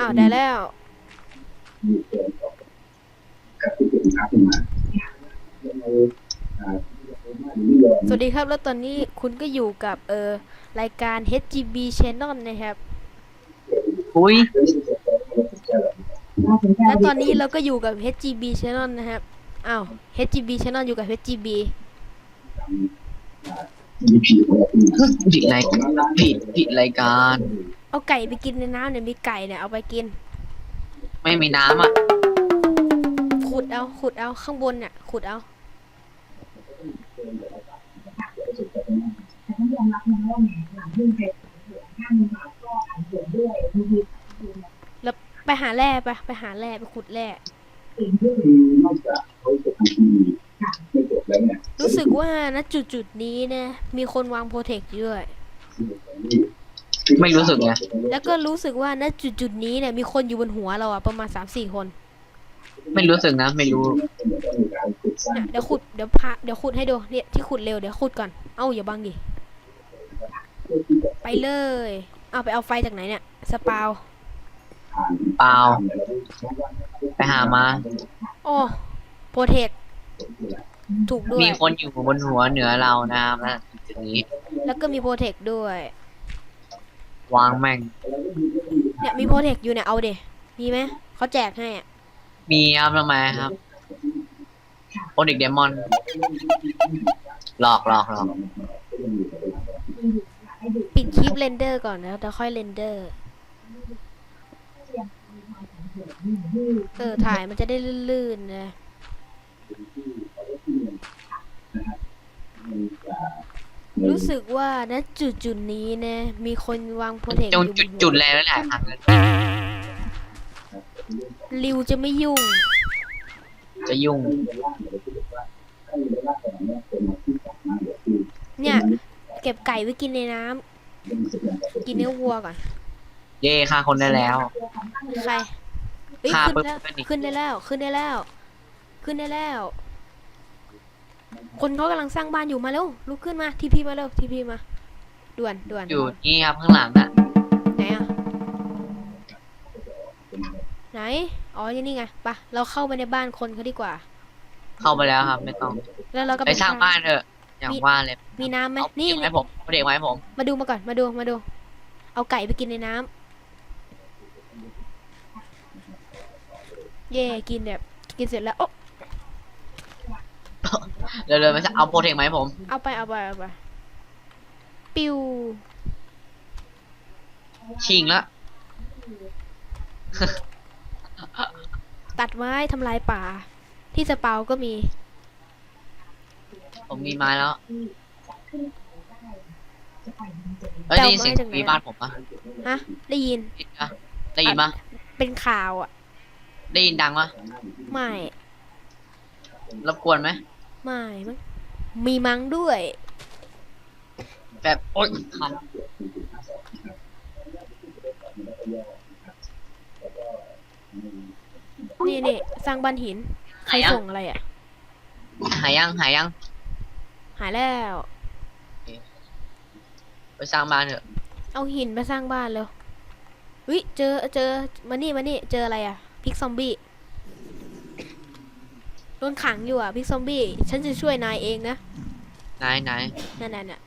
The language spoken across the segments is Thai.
อ้าวได้แล้ว สวัสดีครับแล้วตอนนี้คุณก็อยู่กับเออรายการ HGB Channel นะครับอุ้ยและตอนนี้เราก็อยู่กับ HGB Channel นะครับอ้าว HGB Channel อยู่กับ HGB ผิดรายผิดผิดรายการ เอาไก่ไปกินในน้ำเนี่ยมีไก่เนี่ยเอาไปกิน ไม่มีน้ำอะ ขุดเอาขุดเอาข้างบนเนี่ยขุดเอา แล้วไปหาแร่ไปไปหาแร่ไปขุดแร่รู้สึกว่าณจุดจุดๆนี้นะมีคนวางโปรเทคด้วย ไม่รู้สึกไงแล้วก็รู้สึกว่าณจุดจุดๆนี้เนี่ยมีคนอยู่บนหัวเราอะประมาณสามสี่คนไม่รู้สึกนะไม่รู้เนี่ยเดี๋ยวขุดเดี๋ยวพาเดี๋ยวขุดให้ดูเนี่ยที่ขุดเร็วเดี๋ยวขุดก่อนเอ้าอย่าบังดิไปเลยเอาไปเอาไฟจากไหนเนี่ยสปาวเปล่าไปหามา โอ้โปรเทคถูกด้วย มีคนอยู่บนหัวเหนือเรานะครับนะจุดนี้แล้วก็มีโปรเทคด้วย วางแม่ง เนี่ยมีโปรเทคอยู่เนี่ยเอาเดมีไหมเขาแจกให้อะมีครับทำไมครับโอเด็กเดมอน หลอกหลอกหลอกปิดคลิปเรนเดอร์ก่อนนะแล้วค่อยเรนเดอร์ เออถ่ายมันจะได้ลื่นๆนะ รู้สึกว่าณจุดจุดๆนี้นะมีคนวางโปรเทคอจงยู่บจุดนจุดหัวแล้วหลายครั้งแล้วริวจะไม่ยุ่ง จะยุ่งเนี่ย เก็บไก่ไว้กินในน้ำกินเนื้อวัวก่อนเย่ฆ่าคนได้แล้ว ใครเฮ้ยฆ่าขึ้นปุ๊บแล้วก็หนี ขึ้นได้แล้ว ขึ้นได้แล้ว ขึ้นได้แล้ว คนเขากำลังสร้างบ้านอยู่มาเร็วลุกขึ้นมาทีพีมาเร็วทีพีมาด่วนด่วนอยู่นี่ครับข้างหลังอะไหนอะไหนอ๋อที่นี่ไงไปะเราเข้าไปในบ้านคนเขาดีกว่า เข้าไปแล้วครับ ไม่ต้อง แล้วเราก็ไปสร้างบ้านเถอะ อย่างว่าเลยมีน้ำไหมเอานี่เด็กไว้ผมเอาเด็กไว้ผม มาดูมาก่อนมาดูมาดู เอาไก่ไปกินในน้ำเย่กินแบบกินเสร็จแล้วโอะ เร็วๆไปเอาโปรเทคไหมาให้ผม เอาไปเอาไปเอาไปปิวชิงละ ตัดไม้ทำลายป่า ที่สเปาก็มี ผมมีไม้แล้วเอ้ยแต่ได้ยินเสียงเอาไม้จากไหนมีบ้านผมปะฮะได้ยินได้ยินปะได้ยินปะเป็นข่าวอะ ได้ยินดังปะไม่รบกวนไหม ไม่มั้งมีมั้งด้วย แบบโอ๊ยคันนี่นี่สร้างบ้านหิน ใครส่งอะไรอะ หายยังหายยัง หายแล้ว ไปสร้างบ้านเถอะ เอาหินมาสร้างบ้านเร็ววิเจอเจอมานี่มานี่เจออะไรอะ พิกซอมบี้ โดนขังอยู่อะพิกซอมบี้ ฉันจะช่วยนายเองนะ ไหนไหนนั่นน่ะน่ะ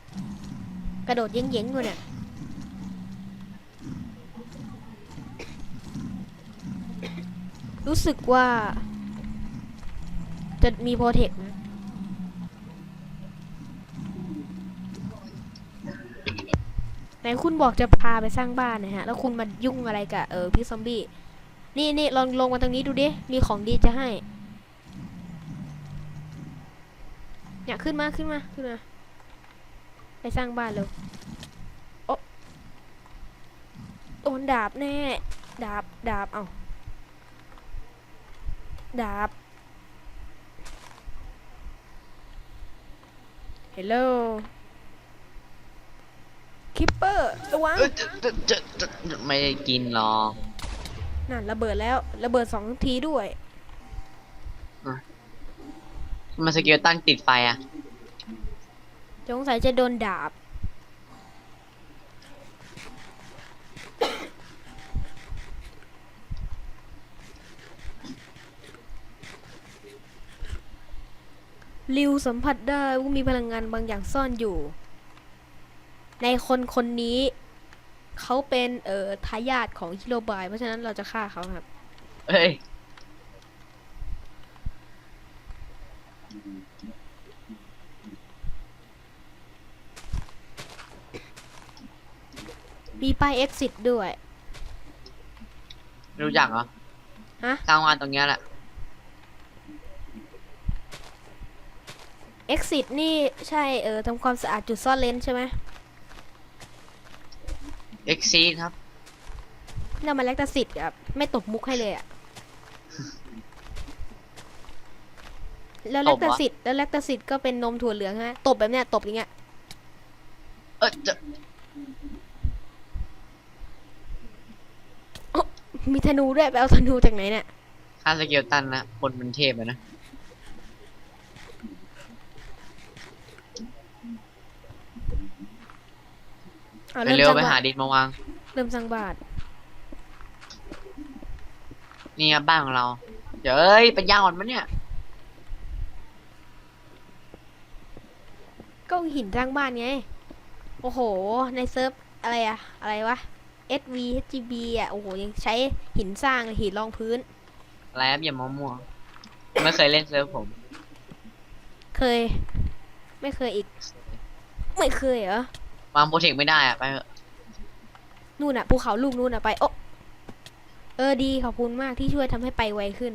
กระโดดเย้งเย้งๆอยู่เนี่ย รู้สึกว่า จะมีโปรเทคนะไหนคุณบอกจะพาไปสร้างบ้านนะฮะ แล้วคุณมายุ่งอะไรกับเออพี่ซอมบี้ นี่นี่ลองลงมาตรงนี้ดูดิ มีของดีจะให้ เนี่ยขึ้นมาขึ้นมาขึ้นมาไปสร้างบ้านเร็วโอะโดนดาบแน่ ดาบดาบเอาดาบเฮลโลคิปเปอร์ระวังเอ้ยจะจะจะจะไม่ได้กินหรอกนั่นระเบิดแล้ว ระเบิดสองทีด้วย มันสกิลตั้งติดไฟอะสงสัยจะโดนดาบ ริวสัมผัสได้ว่ามีพลังงานบางอย่างซ่อนอยู่ ในคนคนนี้ เขาเป็นเอ่อทายาทของฮิโรบาย เพราะฉะนั้นเราจะฆ่าเขาครับ เฮ้ย มีป้าย exit ด้วยรู้จักเหรอฮะ สร้างงานตรงเนี้ยแหละ exit นี่ใช่เออทำความสะอาดจุดซ่อนเลนใช่ไหมเอ็กซีครับ เรามาแลกตาสิทธิ์ครับ ไม่ตบมุกให้เลยอะ แล้วแลกตาสิทธิ์แล้วแลกตาสิทธิ์ก็เป็นนมถั่วเหลืองฮะตบแบบเนี้ยตบอย่างเงี้ยเออจะมีธนูด้วยไปเอาธนูจากไหนเนี่ยค่าสเกลตันนะคนมันเทพอะนะเอาไปเริ่มเร็วสร้างไปหาบ้านดินมาวาง เริ่มสร้างบ้านนี่ครับบ้านของเราเดี๋ยวเอ้ยปัญญาอ่อนมะเนี่ย ก็หินสร้างบ้านไง โอ้โห ในเซิร์ฟอะไรอะอะไรวะ SV HGB อะโอ้โห ยังใช้หินสร้างเลยหินรองพื้น อะไรครับอย่ามัวมัวไม่เคยเล่นเซิร์ฟผม เคย ไม่เคยอีก ไม่เคยเหรอ วางโปรเทคไม่ได้อะไปเถอะนู่นอะภูเขาลูกนู่นอะไป โอะเออ ดี ขอบคุณมากที่ช่วยทำให้ไปไวขึ้น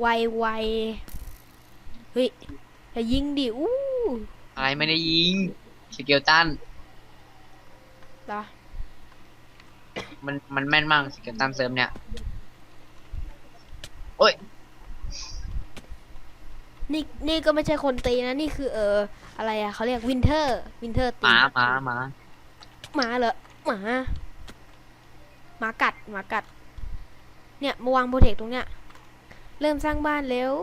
ไวไวเฮ้ย อย่ายิงดิอู้อะไรไม่ได้ยิงสเกลตันเหรอมันมันแม่นมากสเกลตันเซิร์ฟเนี่ยโอ้ยนี่นี่ก็ไม่ใช่คนตีนะ นี่คือเออ อะไรอะเขาเรียกวินเทอร์ วินเทอร์หตีมาหมาหมาหมาเหรอหมาหมากัดหมากัด เนี่ยมาวางโปรเทคตรงเนี้ย เริ่มสร้างบ้านเร็ว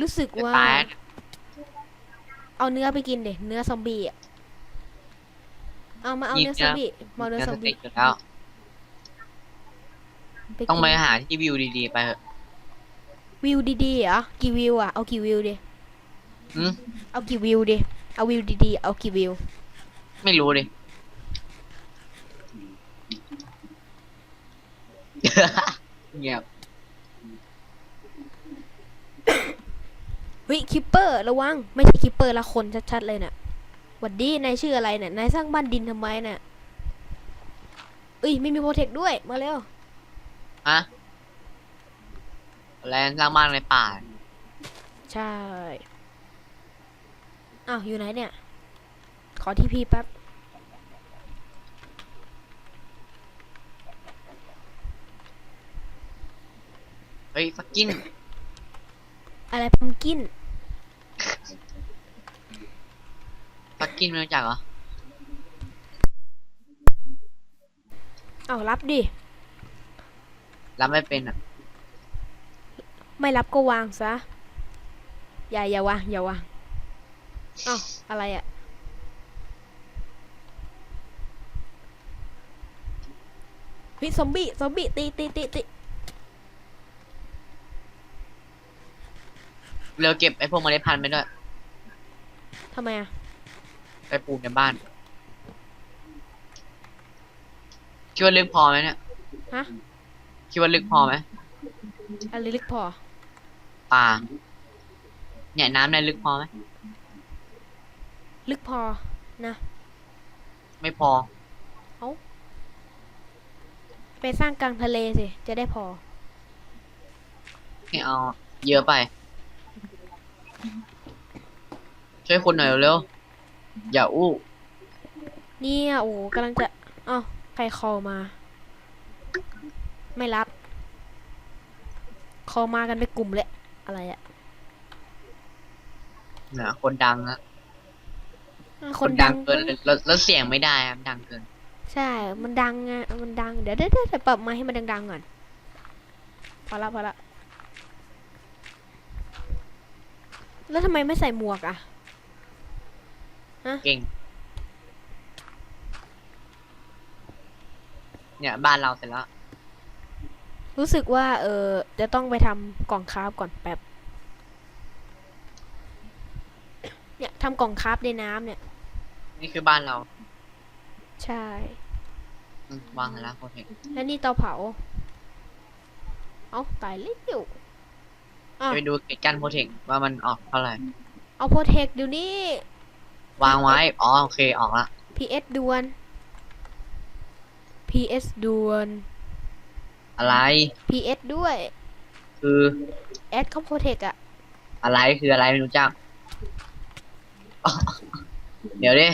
รู้สึกจะว่า ตายเอาเนื้อไปกินเด็เนื้อซอมบี้อะเอามาเอาเนื้อซอมบี้มาเอาเนื้อเนื้อซสอมเต็บี้กอยู่แล้วไปต้องไปกินหาที่วิวดีๆ ไปเถอะวิวดีๆเหรอกี่วิวอะเอากี่วิวดิอืมเอากี่วิวดิเอาวิวดีๆเอากี่วิว ไม่รู้ดิ เงียบ เฮ้ยคิปเปอร์ระวัง ไม่ใช่คิปเปอร์ละคนชัดๆเลยเนี่ยหวัดดีนายชื่ออะไรเนี่ยนายสร้างบ้านดินทำไมเนี่ยเอ้ยไม่มีโปรเทคด้วยมาเร็วอะแลนสร้างบ้านในป่า ใช่อ้าวอยู่ไหนเนี่ย ขอที่พี่แป๊บเฮ้ยฟักกิน อะไรพัมกินฟักกินไม่รู้จักเหรออ้าวรับดิ รับไม่เป็นอะ ไม่รับก็วางซะ อย่าอย่าวางอย่าวางอ้าวอะไรอะเฮ้ยซอมบี้ซอมบี้ตีตีตีตี เร็วเก็บไอ้พวกเมล็ดพันธุ์ไปด้วยทำไมอะไปปลูกในบ้านคิดว่าลึกพอไหมเนี่ยฮะ คิดว่าลึกพอไหมอะไรลึกพอ ป่าเนี่ยน้ำในลึกพอไหมลึกพอ นะ ไม่พอไปสร้างกลางทะเลสิ จะได้พอไม่เอา เยอะไป ช่วยคุณหน่อยเร็วๆอย่าอู้เนี่ยโอ้โหกำลังจะอ้าวใครคอลมา ไม่รับคอลมากันเป็นกลุ่มเลยอะไรอะเนี่ยคนดังนะอะคนดังเกินแล้วแล้วแล้วเสียงไม่ได้ครับดังเกิน ใช่ มันดังอะมันดังเดี๋ยวเดี๋ยวเดี๋ยวเดี๋ยวปรับไมาให้มันดังๆก่อนพอละพอละ แล้วทำไมไม่ใส่หมวกอะเก่ง เนี่ย บ้านเราเสร็จแล้ว รู้สึกว่า เออจะต้องไปทำกล่องคราฟก่อนแป๊บ เนี่ยทำกล่องคราฟในน้ำเนี่ย นี่คือบ้านเราใช่ อืมวางแล้วโปรเทคและนี่เตาเผา เอาตายเร็ว อะไปดูเกตกันโปรเทคว่ามันออกเท่าไหร่ เอาโปรเทคเดี๋ยวนี้ วางไว้ อ๋อโอเคออกละ PS ดวน PS ดวน อะไร PS ด้วย คือแอดเข้าโปรเทคอะอะไรคืออะไรไม่รู้จักอ๋อเดี๋ยวดิ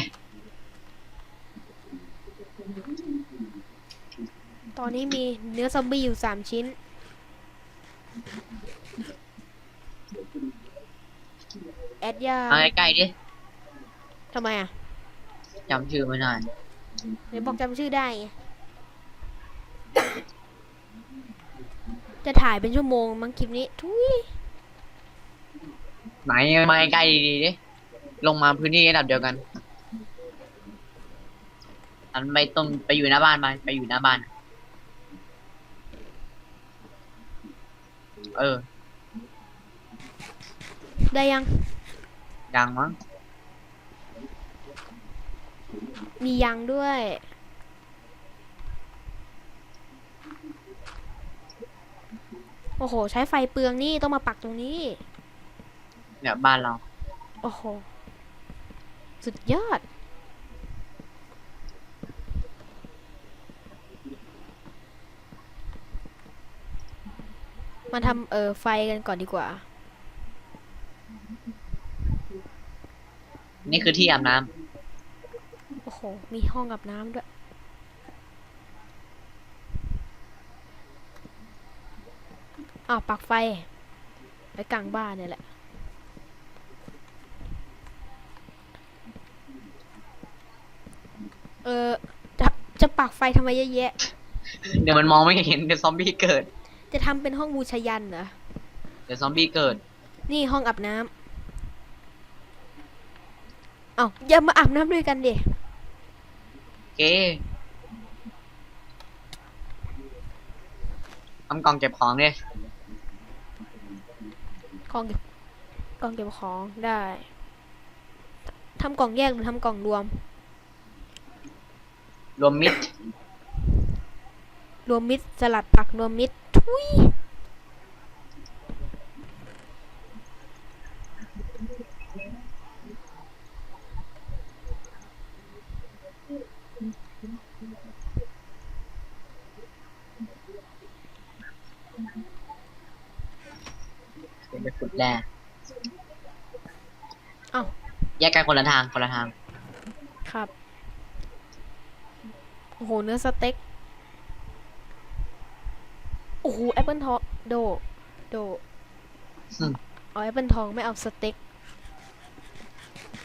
ตอนนี้มีเนื้อซอมบี้อยู่สามชิ้น แอดยาเอาใกล้ๆดิทำไมอะจำชื่อไม่ได้เดี๋ยวบอกจำชื่อได้ไงจะถ่ายเป็นชั่วโมงมั้งคลิปนี้ ทุยไหนมาใกล้ๆดีๆดิลงมาพื้นที่ระดับเดียวกันอันไปตรงไปอยู่หน้าบ้านมาไปอยู่หน้าบ้าน เออ ได้ยัง ดังมั้งมียังด้วย โอ้โห ใช้ไฟเปลืองนี่ต้องมาปักตรงนี้ เนี่ยบ้านเรา โอ้โห สุดยอด มาทำเออไฟกันก่อนดีกว่า นี่คือที่อาบน้ำโอ้โห มีห้องอาบน้ำด้วย อ้าวปักไฟไว้กลางบ้านเนี่ยแหละ เออ จะจะปักไฟทำไมเยอะแยะ เดี๋ยวมันมองไม่เห็นเดี๋ยวซอมบี้เกิด จะทำเป็นห้องบูชายันเหรอ เดี๋ยวซอมบี้เกิด นี่ห้องอาบน้ำ เอาอย่ามาอาบน้ำด้วยกันดิโอเคทำกล่องเก็บของดิกล่องเก็บกล่องเก็บของได้ทำกล่องแยกหรือทำกล่องรวม รวมมิดรวมมิตรสลัดผักรวมมิตรทุย เดี๋ยวไปขุดแร่ เอ้า แยกกันคนละทางคนละทาง ครับ โอ้โห เนื้อสเต็ก โอ้โห แอปเปิลทองโด โด อืม เอาแอปเปิลทองไม่เอาสเต็ก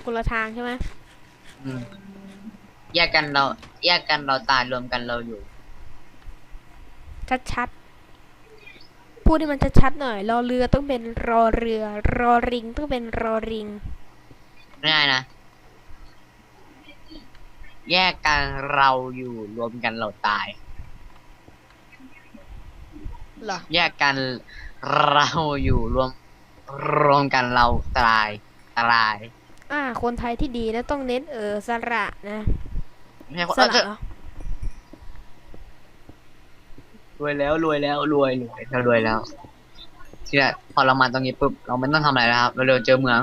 คนละทางใช่ไหม อืมแยกกันเราแยกกันเราตายรวมกันเราอยู่ ชัดๆพูดให้มันชัดๆหน่อย รอเรือต้องเป็นรอเรือ รอริงต้องเป็นรอริง ง่ายนะ แยกกันเราอยู่รวมกันเราตาย เหรอแยกกันเราอยู่รวม รวมกันเราตายตาย อ่า คนไทยที่ดีนะต้องเน้นเออสระนะไม่ใช่คนสเออระเออเหรอรวยแล้วรวยแล้วรวยรวยเรารวยแล้วทีแรกพอเรามาตรงนี้ปุ๊บเราไม่ต้องทำอะไรแล้วครับ เราเร็วเจอเมือง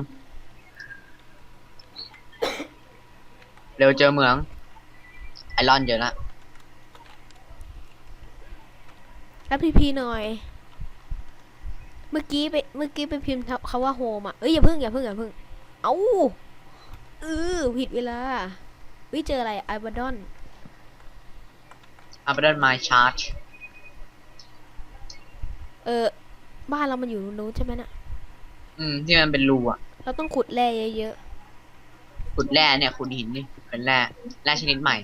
เร็วเจอเมือง ไอรอนเยอะละรับพีพีหน่อย เมื่อกี้ไปเมื่อกี้ไปพิมพ์คำว่าโฮมอะ เอ้ยอย่าเพิ่งอย่าเพิ่งอย่าเพิ่ง เอ้าเออผิดเวลาวิเจออะไรไอบาดอนอัปเดตมาชาร์จเออ บ้านเรามันอยู่นู้นใช่ไหมน่ะ อืม ที่มันเป็นรูอะ เราต้องขุดแร่เยอะ ขุดแร่เนี่ยขุดหินนี่เป็นแร่แร่ชนิดใหม่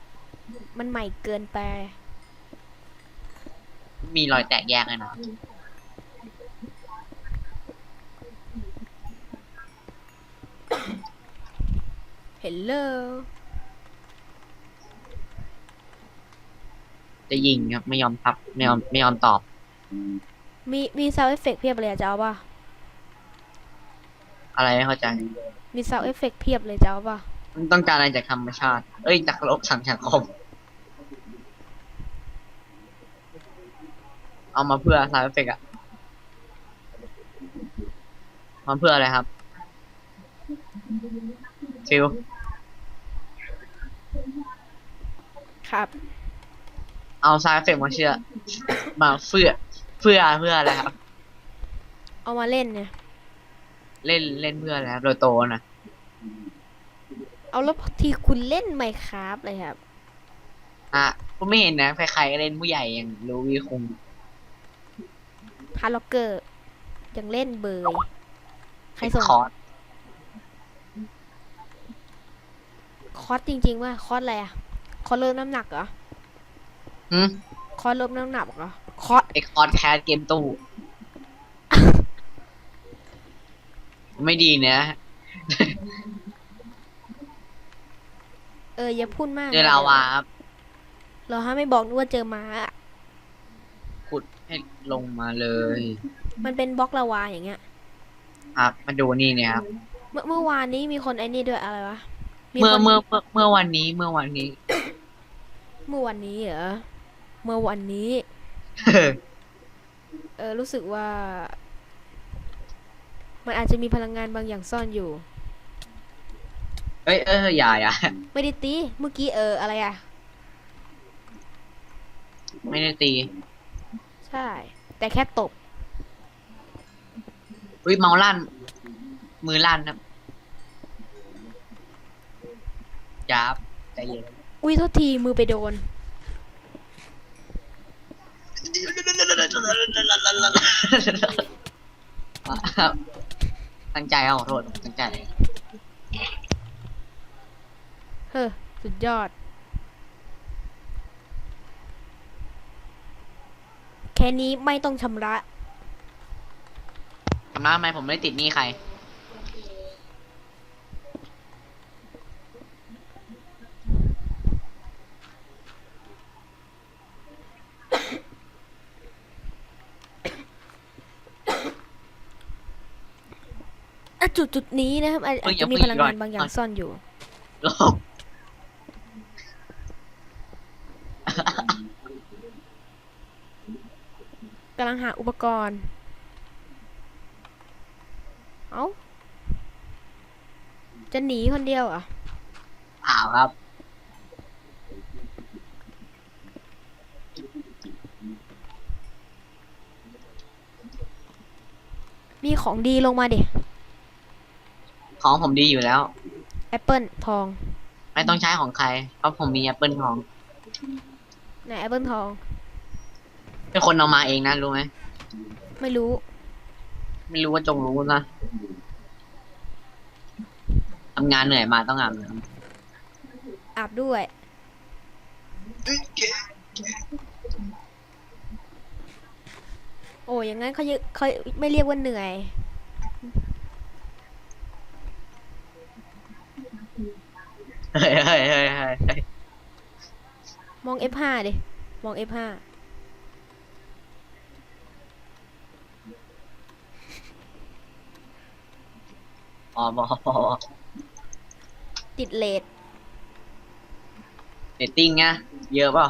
ๆมันใหม่เกินไป มีรอยแตกแยกเลยนะเฮลโลจะยิงครับไม่ยอมทับไม่ยอมไม่ยอมตอบ มีมีซาวเอฟเฟกเพียบเลยอะจะเอาป่ะ อะไรไม่เข้าใจ มีซาวเอฟเฟกเพียบเลยจะเอาป่ะมันต้องการอะไรจากธรรมชาติ เอ้ยจากโลกสังสังคม เอามาเพื่อสายเอฟเฟกอะมาเพื่ออะไรครับฟิลครับ เอาสายเอฟเฟกมาเชื่อ มาเพื่อ เพื่อเพื่ออะไรครับ เอามาเล่นเนี่ย เล่นเล่นเพื่ออะไรครับโดยโตนะเอาแล้วทีคุณเล่นไหมครับเลยครับ อะผมไม่เห็นนะ ใครๆก็เล่นผู้ใหญ่อย่างลูวีคุงฮาร์ล็อกเกอร์ ยังเล่นเบยใครส่งคอร์สคอร์สจริงๆว่าคอร์สอะไรอะคอร์สเริ่มน้ำหนักเหรอหืมคอร์สเริ่มน้ำหนักเหรอคอร์สไอคอร์สแคสเกมตู้ ไม่ดีนะ เอออย่าพูดมากเจอลาวาครับเราฮะไม่บอกนึกว่าเจอม้าอะขุดให้ลงมาเลยมันเป็นบล็อกลาวาอย่างเงี้ย ครับมาดูนี่เนี่ยครับเมื่อเมื่อวานนี้มีคนไอ้นี่ด้วยอะไรวะเมื่อคนเมื่อเมื่อเมื่อวันนี้เมื่อวันนี้ เมื่อวันนี้เหรอเมื่อวันนี้ เออรู้สึกว่า มันอาจจะมีพลังงานบางอย่างซ่อนอยู่ เอ้ยเอออย่าอย่าไม่ได้ตีเมื่อกี้เอออะไรอะไม่ได้ตีใช่ แต่แค่ตบอุ้ยเมาลั่น มือลั่นครับยับใจเย็นอุ้ยโทษทีมือไปโดน ครับ ตั้งใจเอาขอโทษตั้งใจ เฮ้อสุดยอด แค่นี้ไม่ต้องชำระ ทำไมทำไมผมไม่ได้ติดหนี้ใคร จุดจุดนี้นะครับอาจเอ้ยอาจจะมีอย่าพเพิ่งลังงานก่อนบางอย่างซ่อนอยู่โลกกำลังหาอุปกรณ์ เอ้า จะหนีคนเดียวเหรอะเปล่าครับ มีของดีลงมาดิ ของผมดีอยู่แล้ว แอปเปิลทองไม่ต้องใช้ของใคร เพราะผมมีแอปเปิลทอง ไหนแอปเปิลทอง เป็นคนเอามาเองนะรู้ไหม ไม่รู้ ไม่รู้ว่าจงรู้นะทำงานเหนื่อยมาต้องอาบน้อาบด้วย โอ้อย่างงั้นเขาจะเขาไม่เรียกว่าเหนื่อย เฮ้ยเฮ้ยเฮ้ยเฮ้ยเฮ้ยมอง F5 ดิ มอง F5 พอพอพอติดเลทเรตติ้งไงเยอะเปล่า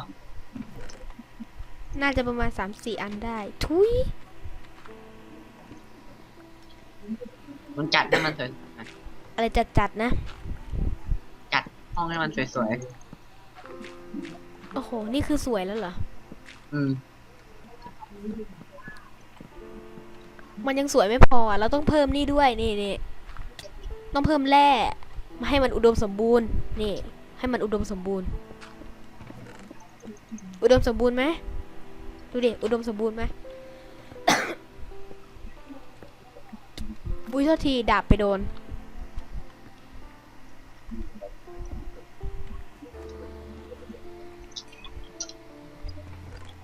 น่าจะประมาณ 3-4 อันได้ ทุยมันจัดให้มันสวยอะไรจัดจัดๆนะ ห้องให้มันสวยโอ้โห นี่คือสวยแล้วเหรอ ๆ อืม มันยังสวยไม่พออะเราต้องเพิ่มนี่ด้วย นี่นี่ต้องเพิ่มแร่มาให้มันอุดมสมบูรณ์ นี่ ให้มันอุดมสมบูรณ์ อุดมสมบูรณ์ไหมดูดิ อุดมสมบูรณ์ไหมอุ้ยโทษทีดาบไปโดน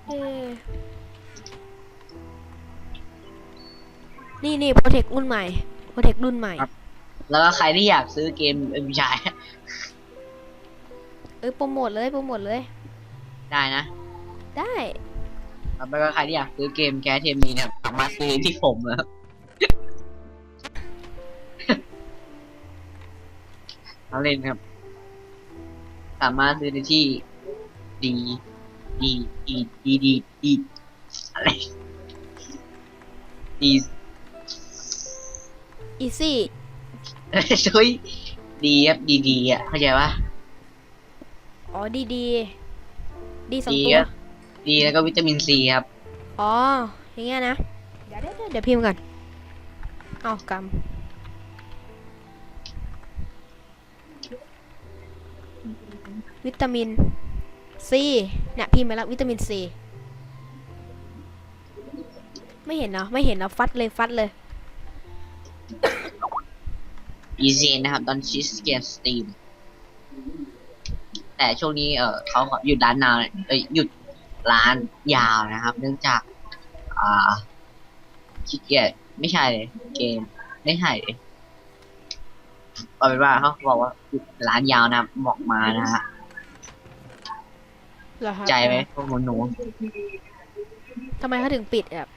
เอ๊ะนี่นี่โปรเทครุ่นใหม่โปรเทครุ่นใหม่แล้วก็ใครที่อยากซื้อเกมเอ็มชาย เอ้ยโปรโมทเลยโปรโมทเลย ได้นะได้ครับแล้วก็ใครที่อยากซื้อเกมแคสเทมีเนี่ยสามารถซื้อที่ผมนะครับเอาเล่นครับ สามารถซื้อได้ที่ดี ดีดีดีดีดีอะไรดีอีซี่ช่วยดีครับดีดีอะเข้าใจปะอ๋อดีดีดีสองดีตัวครับดีแล้วก็วิตามินซีครับ อ๋อ อย่างเงี้ยนะ เดี๋ยวเดี๋ยวเดี๋ยวพิมพ์ก่อนเอากำวิตามิน ซีเนี่ยพิมพ์ไปแล้ววิตามินซีไม่เห็นเนาะไม่เห็นเนาะฟัดเลยฟัดเลย อีเซนนะครับ ตอนชิสเกมสตีม แต่ช่วงนี้เออเขาหยุดร้านนานเอ้ยหยุดร้านยาวนะครับ เนื่องจาก อ่าขี้เกียจไม่ใช่เลยเกม ไม่ใช่เลยเอาเป็นว่าเขาบอกว่าหยุดร้านยาวนะบอกมานะฮะ เหรอครับใจไหมพวกหนูทำไมเขาถึงปิดอะ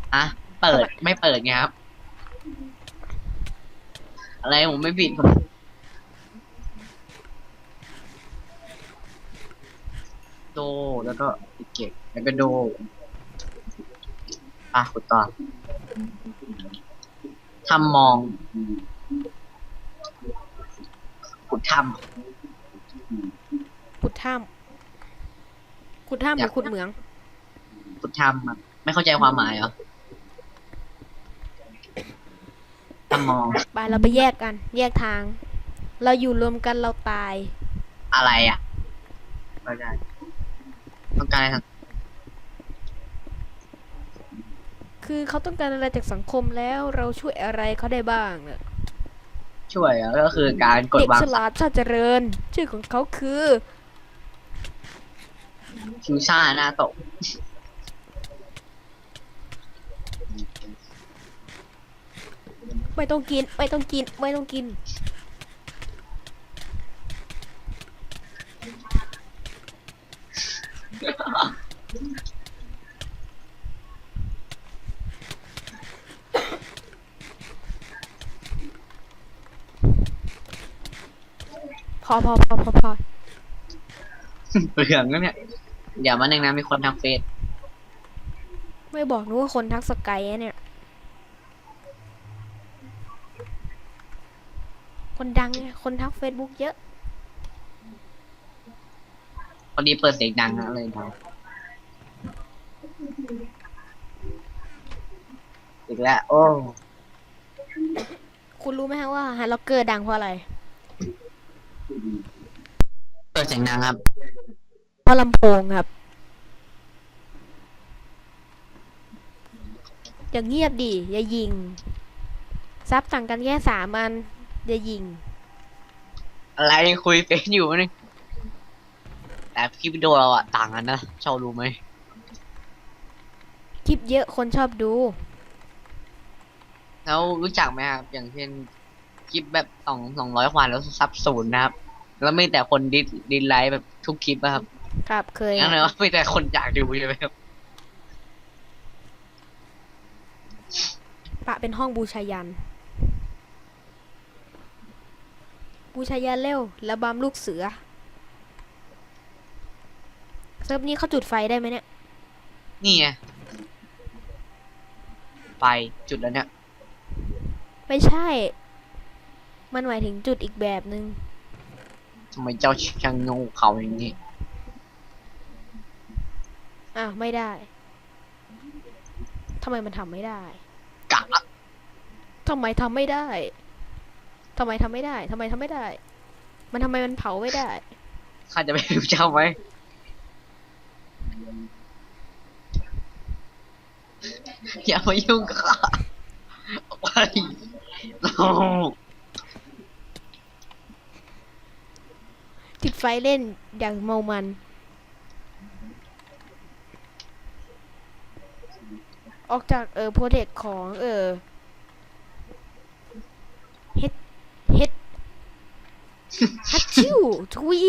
ๆอะเปิดไม่เปิดไงครับ อะไรผมไม่ผิดผมโดแล้วก็เก็บแล้วก็โดอะขุดต่อทำมองขุดทขุดถ้ำ ขุดถ้ำหรือขุดเหมืองำขุดทำอะไม่เข้าใจความหมายเหรอทำมองไปเราไปแยกกัน แยกทาง เราอยู่รวมกันเราตาย อะไรอะไม่ได้ต้องการอะไรทางคือเขาต้องการอะไรจากสังคมแล้วเราช่วยอะไรเขาได้บ้างเนี่ยช่วยเหรอก็คือการกดเด็กวางฉลาดชาติเจริญ ชื่อของเขาคือ คิวซ่าหน้าตกไม่ต้องกิน ไม่ต้องกิน ไม่ต้องกิน พอพอพอพอพอ เปลืองแล้วเนี่ย เดี๋ยวมาหนึ่งนะมีคนทำเฟซไม่บอกนึกว่าคนทักสกายอะเนี่ย คนดังไงคนทักเฟซบุ๊กเยอะ พอดีเปิดเสียงดังนะเลยนะอีกแล้วโอ้ คุณรู้ไหมฮะว่าฮันล็อกเกอร์ดังเพราะอะไร เปิดเสียงดังครับ เพราะลำโพงครับ อย่าเงียบดิอย่ายิง ซับสั่งกันแค่สามอัน อย่ายิง อะไรคุยเฟซอยู่นี่แต่คลิปวิดีโอเราอะต่างกันนะชอบรู้ไหมคลิปเยอะคนชอบดู แล้วรู้จักไหมครับ อย่างเช่นคลิปแบบสองสองร้อยกว่าแล้วซับศูนย์นะครับ แล้วไม่แต่คนดิสดิสไลค์แบบทุกคลิปอะครับ ครับเคยงั้นเลยว่าไม่แต่คนอยากดูใช่ไหมครับปะเป็นห้องบูชายัน บูชายันเร็วระบำลูกเสือ เซิร์ฟนี้เขาจุดไฟได้ไหมเนี่ย นี่ไงไฟจุดแล้วเนี่ย ไม่ใช่ มันหมายถึงจุดอีกแบบหนึง่ง ทำไมเจ้าช่างโง่เขาอย่างนี้ อ้าวไม่ได้ทำไมมันทำไม่ได้กะทำไมทำไม่ได้ทำไมทำไม่ได้ทำไมทำไม่ได้ มันทำไมมันเผาไม่ได้ข้าจะไปดูเจ้าไหมอย่ามายุ่งกับข้าไปโอ้ติดไฟเล่นอย่างเมามัน ออกจากเออโปรเจกต์ของเออเฮ็ดเฮ็ดฮัตชิวทวี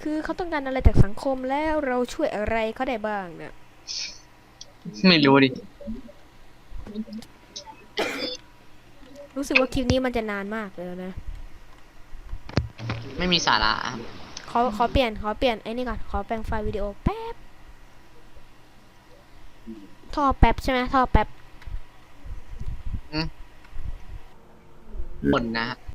คือเขาต้องการอะไรจากสังคมแล้วเราช่วยอะไรเขาได้บ้างเนี่ยไม่รู้ดิ รู้สึกว่าคลิปนี้มันจะนานมากเลยนะไม่มีสาระครับขอขอเปลี่ยนขอเปลี่ยนไอ้นี่ก่อนขอแปลงไฟล์วิดีโอแป๊บท่อแป๊บใช่ไหมท่อแป๊บ บ่นนะฮะ